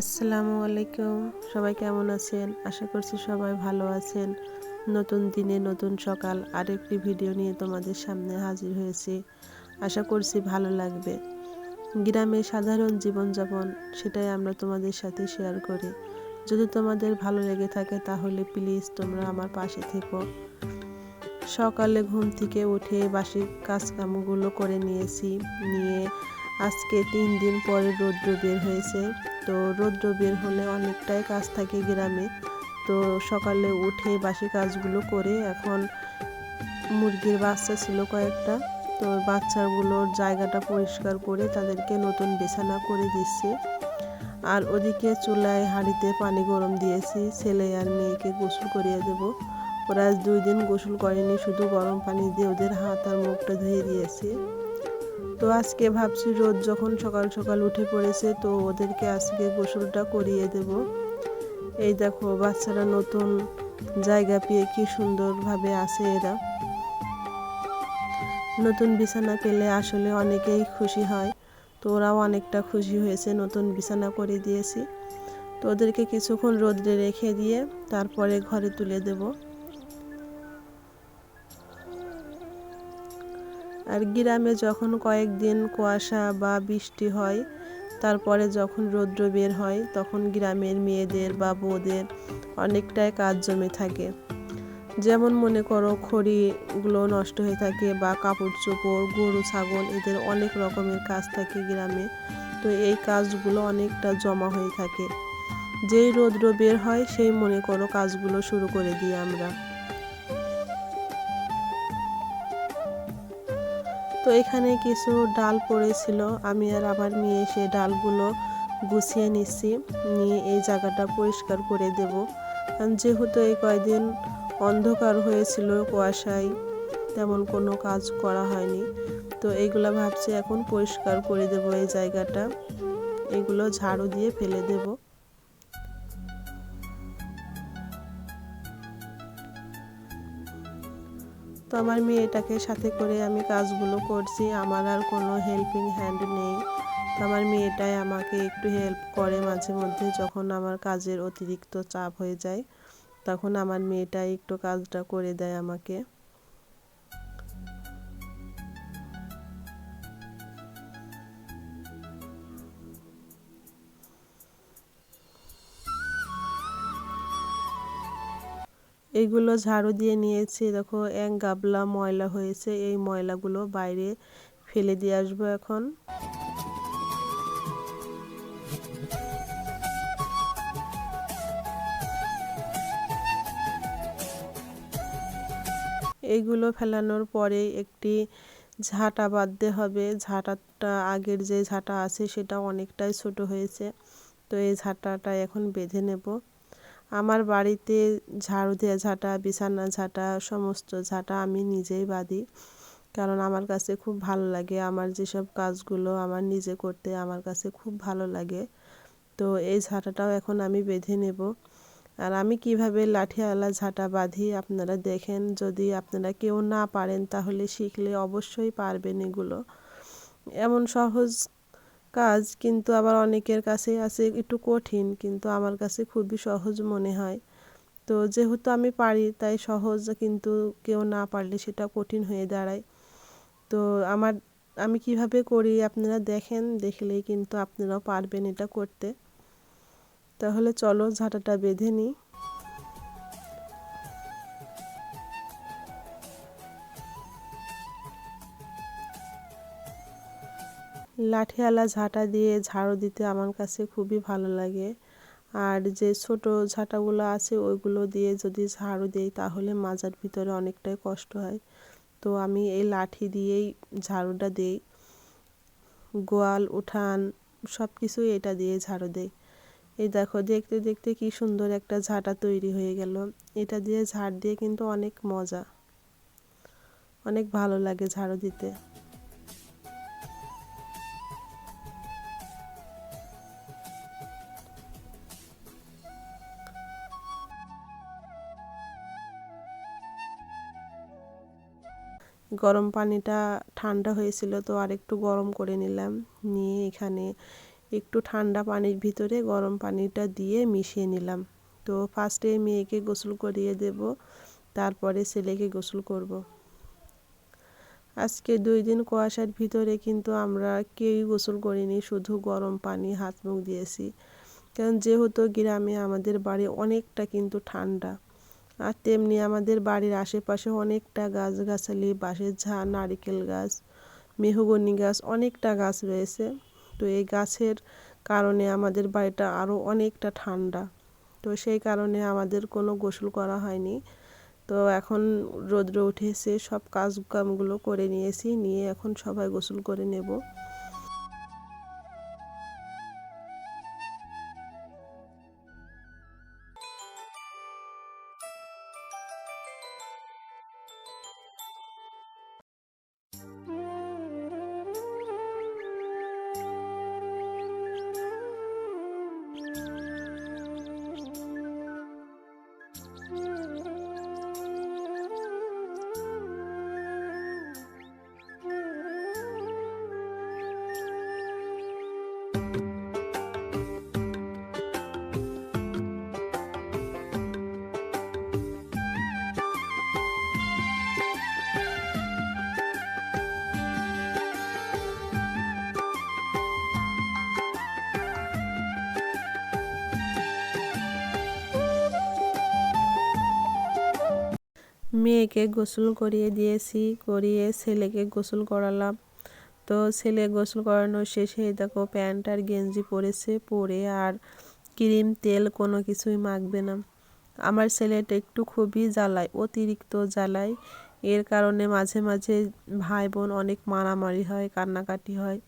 আসসালামু আলাইকুম। সবাই কেমন আছেন? আশা করছি সবাই ভালো আছেন। নতুন দিনে নতুন সকাল, আরেকটি ভিডিও নিয়ে তোমাদের সামনে হাজির হয়েছি। আশা করছি ভালো লাগবে। গ্রামে সাধারণ জীবনযাপন, সেটাই আমরা তোমাদের সাথে শেয়ার করি। যদি তোমাদের ভালো লেগে থাকে, তাহলে প্লিজ তোমরা আমার পাশে থেকো। সকালে ঘুম থেকে উঠে বাসি কাজকামগুলো করে নিয়েছি। নিয়ে আজকে তিন দিন পরে রৌদ্র বের হয়েছে। তো রৌদ্র বের হলে অনেকটাই কাজ থাকে গ্রামে। তো সকালে উঠে বাসি কাজগুলো করে এখন মুরগির বাচ্চা ছিল কয়েকটা। তো বাচ্চাগুলোর জায়গাটা পরিষ্কার করে তাদেরকে নতুন বিছানা করে দিচ্ছে। আর ওদিকে চুলায় হাঁড়িতে পানি গরম দিয়েছি। ছেলে আর মেয়েকে গোসল করিয়ে দেব। ওরা দুই দিন গোসল করেনি, শুধু গরম পানি দিয়ে ওদের হাত আর মুখটা ধুয়ে দিয়েছি। তো আজকে ভাবছি রোদ যখন সকাল সকাল উঠে পড়েছে, তো ওদেরকে আজকে গোসলটা করিয়ে দেব। এই দেখো, বাচ্চারা নতুন জায়গা পেয়ে কি সুন্দরভাবে আছে এরা। নতুন বিছানা পেলে আসলে অনেকেই খুশি হয়, তো ওরাও অনেকটা খুশি হয়েছে, নতুন বিছানা করে দিয়েছি। তো ওদেরকে কিছুক্ষণ রোদ্রে রেখে দিয়ে তারপরে ঘরে তুলে দেবো। আর গ্রামে যখন কয়েকদিন কুয়াশা বা বৃষ্টি হয়, তারপরে যখন রৌদ্র বের হয়, তখন গ্রামের মেয়েদের বা বউদের অনেকটাই কাজ জমে থাকে। যেমন মনে করো, খড়িগুলো নষ্ট হয়ে থাকে বা কাপড় চোপড় গরু, ছাগল, এদের অনেক রকমের কাজ থাকে গ্রামে। তো এই কাজগুলো অনেকটা জমা হয়ে থাকে। যেই রৌদ্র বের হয়, সেই মনে করো কাজগুলো শুরু করে দিই আমরা। তো এখানে কিছু ডাল পড়েছিল। আমি আর আবার নিয়ে এসে ডালগুলো গুছিয়ে নিচ্ছি। নিয়ে এই জায়গাটা পরিষ্কার করে দেব। যেহেতু এই কয়দিন অন্ধকার হয়েছিল কুয়াশায়, তেমন কোনো কাজ করা হয়নি। তো এইগুলো ভাবছি এখন পরিষ্কার করে দেব এই জায়গাটা। এগুলো ঝাড়ু দিয়ে ফেলে দেবো। তো আমার মেয়েটাকে সাথে করে আমি কাজগুলো করছি, আমার আর কোনো হেল্পিং হ্যান্ড নেই। তো আমার মেয়েটাই আমাকে একটু হেল্প করে মাঝে মধ্যে যখন আমার কাজের অতিরিক্ত চাপ হয়ে যায়, তখন আমার মেয়েটাই একটু কাজটা করে দেয় আমাকে। এইগুলো ঝাড়ু দিয়ে নিয়েছি। দেখো, এক গাবলা ময়লা হয়েছে, এই ময়লাগুলো বাইরে ফেলে দিয়ে আসব এখন। এইগুলো ফেলানোর পরে একটি ঝাঁটা বাঁধতে হবে। ঝাঁটাটা, আগের যে ঝাঁটা আছে সেটা অনেকটাই ছোট হয়েছে। তো এই ঝাঁটাটা এখন বেঁধে নেব। আমার বাড়িতে ঝাড়ু দেওয়া ঝাঁটা, বিছানা ঝাঁটা, সমস্ত ঝাঁটা আমি নিজেই বাঁধি। কারণ আমার কাছে খুব ভালো লাগে আমার যেসব কাজগুলো আমার নিজে করতে আমার কাছে খুব ভালো লাগে। তো এই ঝাঁটাটাও এখন আমি বেঁধে নেব। আর আমি কীভাবে লাঠিওয়ালা ঝাঁটা বাঁধি আপনারা দেখেন। যদি আপনারা কেউ না পারেন তাহলে শিখলে অবশ্যই পারবেন এগুলো। এমন সহজ কাজ কিন্তু আবার অনেকের কাছে আছে একটু কঠিন, কিন্তু আমার কাছে খুবই সহজ মনে হয়। তো যেহেতু আমি পারি, তাই সহজ কিন্তু কেউ না পারলে সেটা কঠিন হয়ে দাঁড়ায়। তো আমার, আমি কীভাবে করি আপনারা দেখেন, দেখলেই কিন্তু আপনারাও পারবেন এটা করতে। তাহলে চলো ঝাঁটাটা বেঁধে নিই। লাঠিওয়ালা ঝাঁটা দিয়ে ঝাড়ু দিতে আমার কাছে খুবই ভালো লাগে। আর যে ছোট ঝাঁটাগুলো আছে, ওইগুলো দিয়ে যদি ঝাড়ু দিই, তাহলে মাজার ভিতরে অনেকটাই কষ্ট হয়। তো আমি এই লাঠি দিয়েই ঝাড়ুটা দিই। গোয়াল, উঠান সব কিছুই এটা দিয়ে ঝাড়ু দেই। এই দেখো, দেখতে দেখতে কি সুন্দর একটা ঝাঁটা তৈরি হয়ে গেল। এটা দিয়ে ঝাড় দিয়ে কিন্তু অনেক মজা। অনেক ভালো লাগে ঝাড়ু দিতে। গরম পানিটা ঠান্ডা হয়েছিল, তো আর একটু গরম করে নিলাম। নিয়ে এখানে একটু ঠান্ডা পানির ভিতরে গরম পানিটা দিয়ে মিশিয়ে নিলাম। তো ফার্স্টে মেয়েকে গোসল করিয়ে দেব, তারপরে ছেলেকে গোসল করব। আজকে দুই দিন কুয়াশার ভিতরে কিন্তু আমরা কেউই গোসল করিনি, শুধু গরম পানি, হাত মুখ দিয়েছি। কারণ যেহেতু গ্রামে আমাদের বাড়ি অনেকটা কিন্তু ঠান্ডা আর তেমনি আমাদের বাড়ির আশেপাশে অনেকটা গাছগাছালি, বাঁশের ঝা নারিকেল গাছ, মেহগনি গাছ, অনেকটা গাছ রয়েছে। তো এই গাছের কারণে আমাদের বাড়িটা আরও অনেকটা ঠান্ডা। তো সেই কারণে আমাদের কোনো গোসল করা হয়নি। তো এখন রৌদ্র উঠেছে, সব কাজ কামগুলো করে নিয়েছি, নিয়ে এখন সবাই গোসল করে নেব। মেয়েকে গোসল করিয়ে দিয়েছি, করিয়ে ছেলেকে গোসল করালাম। তো ছেলে গোসল করানো শেষে দেখো প্যান্ট আর গেঞ্জি পরেছে, পরে আর ক্রিম, তেল কোনো কিছুই মাখবে না। আমার ছেলেটা একটু খুবই জ্বালায়, অতিরিক্ত জ্বালায়। এর কারণে মাঝে মাঝে ভাই বোন অনেক মারামারি হয়, কান্নাকাটি হয়।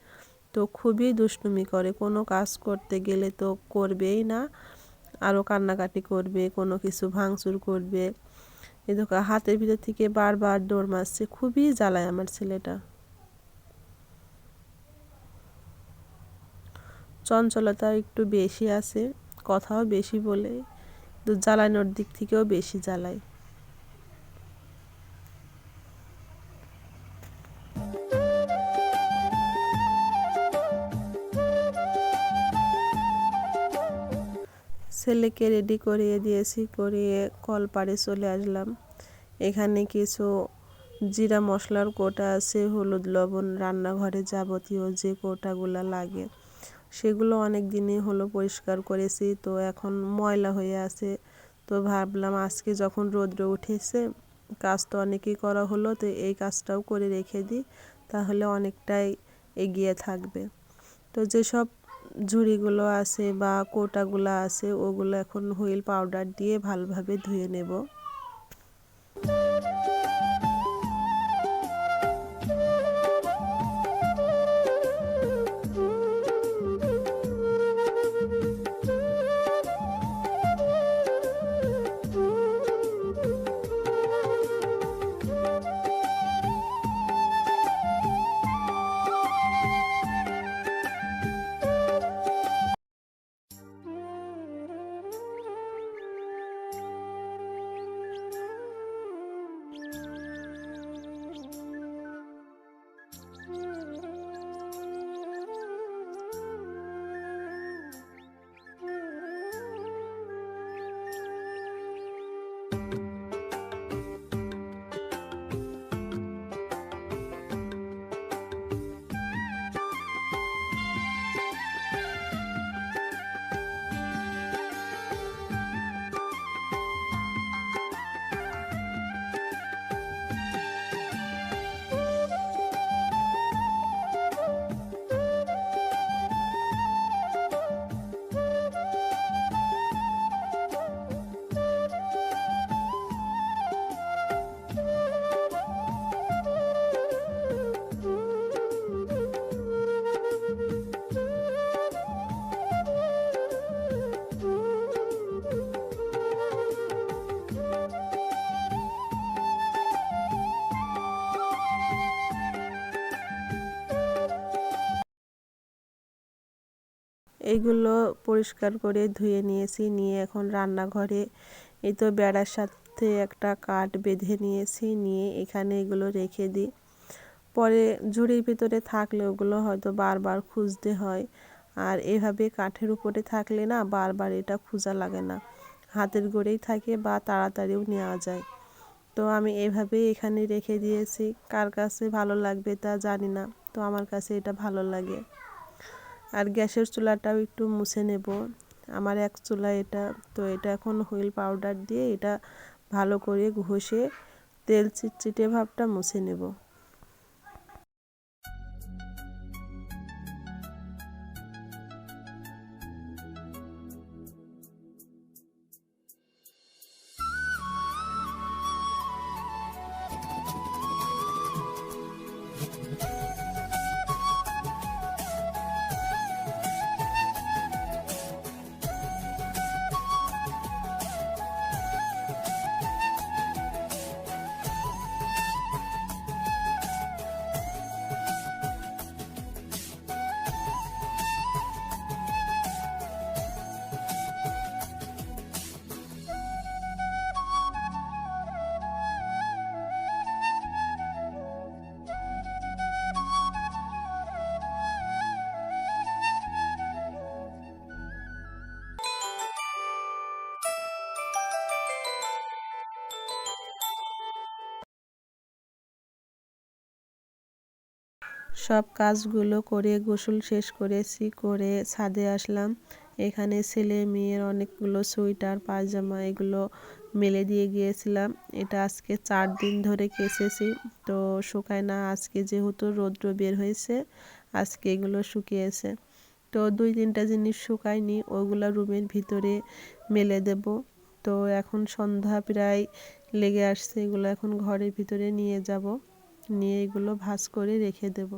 তো খুবই দুষ্টুমি করে, কোনো কাজ করতে গেলে তো করবেই না। আরও কান্নাকাটি করবে, কোনো কিছু ভাঙচুর করবে। এ দেখো, হাতের ভিতর থেকে বারবার দৌড় মারছে। খুবই জ্বালায় আমার ছেলেটা। চঞ্চলতা একটু বেশি আছে, কথাও বেশি বলে জ্বালানোর দিক থেকেও বেশি জ্বালায়। ছেলেকে রেডি করিয়ে দিয়েছি, করিয়ে কলপাড়ে চলে আসলাম। এখানে কিছু জিরা মশলার কোটা আছে, হলুদ, লবণ, রান্নাঘরে যাবতীয় যে কোটাগুলো লাগে, সেগুলো অনেক দিনই হলো পরিষ্কার করেছি। তো এখন ময়লা হয়ে আছে, তো ভাবলাম আজকে যখন রৌদ্র উঠেছে, কাজ তো অনেকই করা হলো, তো এই কাজটাও করে রেখে দিই, তাহলে অনেকটাই এগিয়ে থাকবে। তো যেসব ঝুড়িগুলো আছে বা কোটাগুলো আছে ওগুলো এখন হুইল পাউডার দিয়ে ভালোভাবে ধুয়ে নেব। এইগুলো পরিষ্কার করে ধুয়ে নিয়েছি, নিয়ে এখন রান্নাঘরে এই তো বেড়ার সাথে একটা কাঠ বেঁধে নিয়েছি, নিয়ে এখানে এগুলো রেখে দিই। পরে ঝুড়ির ভিতরে থাকলে ওগুলো হয়তো বারবার খুঁজতে হয়। আর এভাবে কাঠের উপরে থাকলে না বারবার এটা খোঁজা লাগে না। হাতের গড়েই থাকে বা তাড়াতাড়িও নেওয়া যায়। তো আমি এভাবেই এখানে রেখে দিয়েছি। কার কাছে ভালো লাগবে তা জানি না, তো আমার কাছে এটা ভালো লাগে। আর গ্যাসের চুলাটাও একটু মুছে নেব। আমার এক চুলা এটা, তো এটা এখন হুইল পাউডার দিয়ে এটা ভালো করে ঘষে তেল চিটচিটে ভাবটা মুছে নেব। সব কাজগুলো করে গোসল শেষ করেছি, করে ছাদে আসলাম। এখানে ছেলে মেয়ের অনেকগুলো সোয়েটার, পায়জামা এগুলো মেলে দিয়ে গিয়েছিলাম। এটা আজকে চার দিন ধরে কেচেছি, তো শুকায় না। আজকে যেহেতু রৌদ্র বের হয়েছে, আজকে এগুলো শুকিয়েছে। তো দুই তিনটা জিনিস শুকায়নি, ওগুলো রুমের ভিতরে মেলে দেব। তো এখন সন্ধ্যা প্রায় লেগে আসছে, এগুলো এখন ঘরের ভিতরে নিয়ে যাব। নিয়ে এগুলো ভাজ করে রেখে দেব।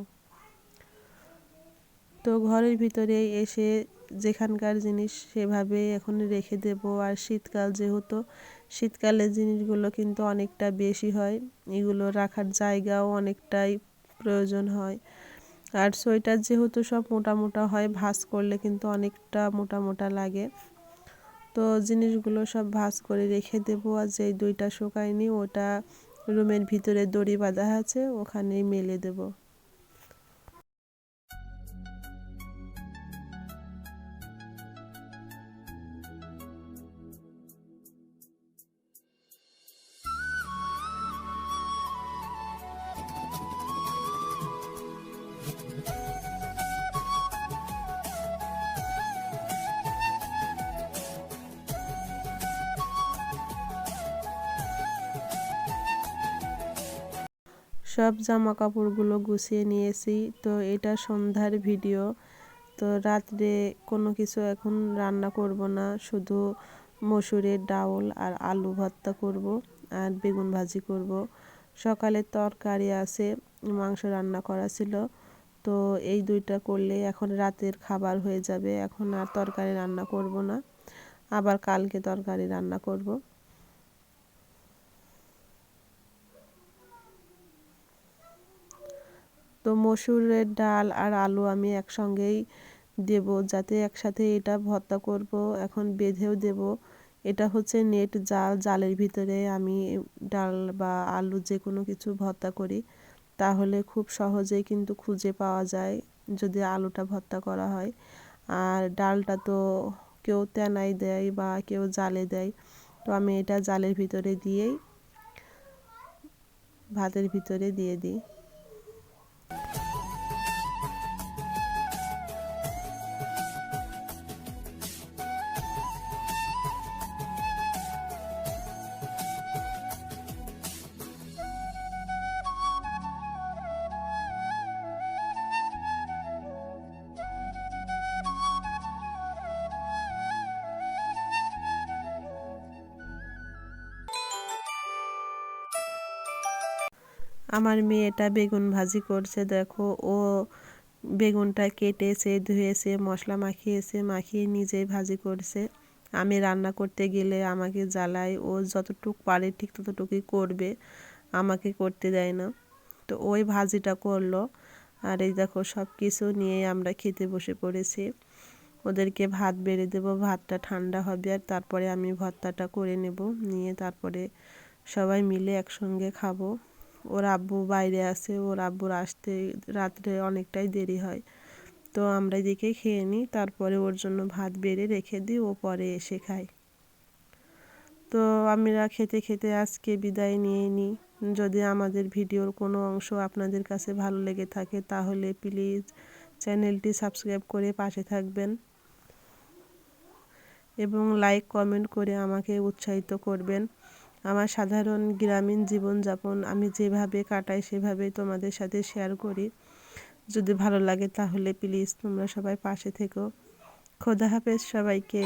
তো ঘরের ভিতরে এসে যেখানকার জিনিস সেভাবে এখন রেখে দেব। আর শীতকাল যেহেতু, শীতকালের জিনিসগুলো কিন্তু অনেকটা বেশি হয়। এগুলো রাখার জায়গাও অনেকটাই প্রয়োজন হয়। আর সোয়েটার যেহেতু সব মোটা মোটা হয়, ভাজ করলে কিন্তু অনেকটা মোটা মোটা লাগে। তো জিনিসগুলো সব ভাজ করে রেখে দেবো। আর যেই দুইটা শুকায়নি, ওটা রুমের ভিতরে দড়ি বাঁধা আছে ওখানেই মেলে দেব। সব জামা কাপড়গুলো গুছিয়ে নিয়েছি। তো এটা সন্ধ্যার ভিডিও। তো রাত্রে কোনো কিছু এখন রান্না করব না, শুধু মসুরের ডাউল আর আলু ভর্তা করব আর বেগুন ভাজি করব। সকালে তরকারি আছে, মাংস রান্না করা ছিল। তো এই দুইটা করলে এখন রাতের খাবার হয়ে যাবে। এখন আর তরকারি রান্না করব না, আবার কালকে তরকারি রান্না করব। তো মসুরের ডাল আর আলু আমি একসঙ্গেই দেব, যাতে একসাথে এটা ভর্তা করব, এখন বেঁধেও দেব। এটা হচ্ছে নেট জাল, জালের ভিতরে আমি ডাল বা আলু যে কোনো কিছু ভর্তা করি। তাহলে খুব সহজেই কিন্তু খুঁজে পাওয়া যায় যদি আলুটা ভর্তা করা হয়। আর ডালটা তো কেউ তেনাই দেয় বা কেউ জালে দেয়, তো আমি এটা জালের ভিতরে দিয়েই, ভাতের ভিতরে দিয়ে দিই। আমার মেয়েটা বেগুন ভাজি করছে, দেখো। ও বেগুনটা কেটেছে, ধুয়েছে, মশলা মাখিয়েছে, মাখিয়ে নিজেই ভাজি করছে। আমি রান্না করতে গেলে আমাকে জ্বালায়, ও যতটুক পারে ঠিক ততটুকুই করবে, আমাকে করতে দেয় না। তো ওই ভাজিটা করল। আর এই দেখো সব কিছু নিয়ে আমরা খেতে বসে পড়েছি। ওদেরকে ভাত বেড়ে দেব, ভাতটা ঠান্ডা হবে আর তারপরে আমি ভর্তাটা করে নেব, নিয়ে তারপরে সবাই মিলে একসঙ্গে খাব। ওর আব্বু বাইরে আছে, ওর আব্বুর আসতে রাত্রে অনেকটাই দেরি হয়। তো আমরা এদিকে খেয়ে নিই, তারপরে ওর জন্য ভাত বেড়ে রেখে দিই, ও পরে এসে খায়। তো আমরা খেতে খেতে আজকে বিদায় নিয়ে নিই। যদি আমাদের ভিডিওর কোনো অংশ আপনাদের কাছে ভালো লেগে থাকে, তাহলে প্লিজ চ্যানেলটি সাবস্ক্রাইব করে পাশে থাকবেন এবং লাইক, কমেন্ট করে আমাকে উৎসাহিত করবেন। আমার সাধারণ গ্রামীণ জীবনযাপন আমি যেভাবে কাটাই সেভাবে তোমাদের সাথে শেয়ার করি। যদি ভালো লাগে তাহলে প্লিজ তোমরা সবাই পাশে থেকো। খোদা হাফেজ সবাইকে।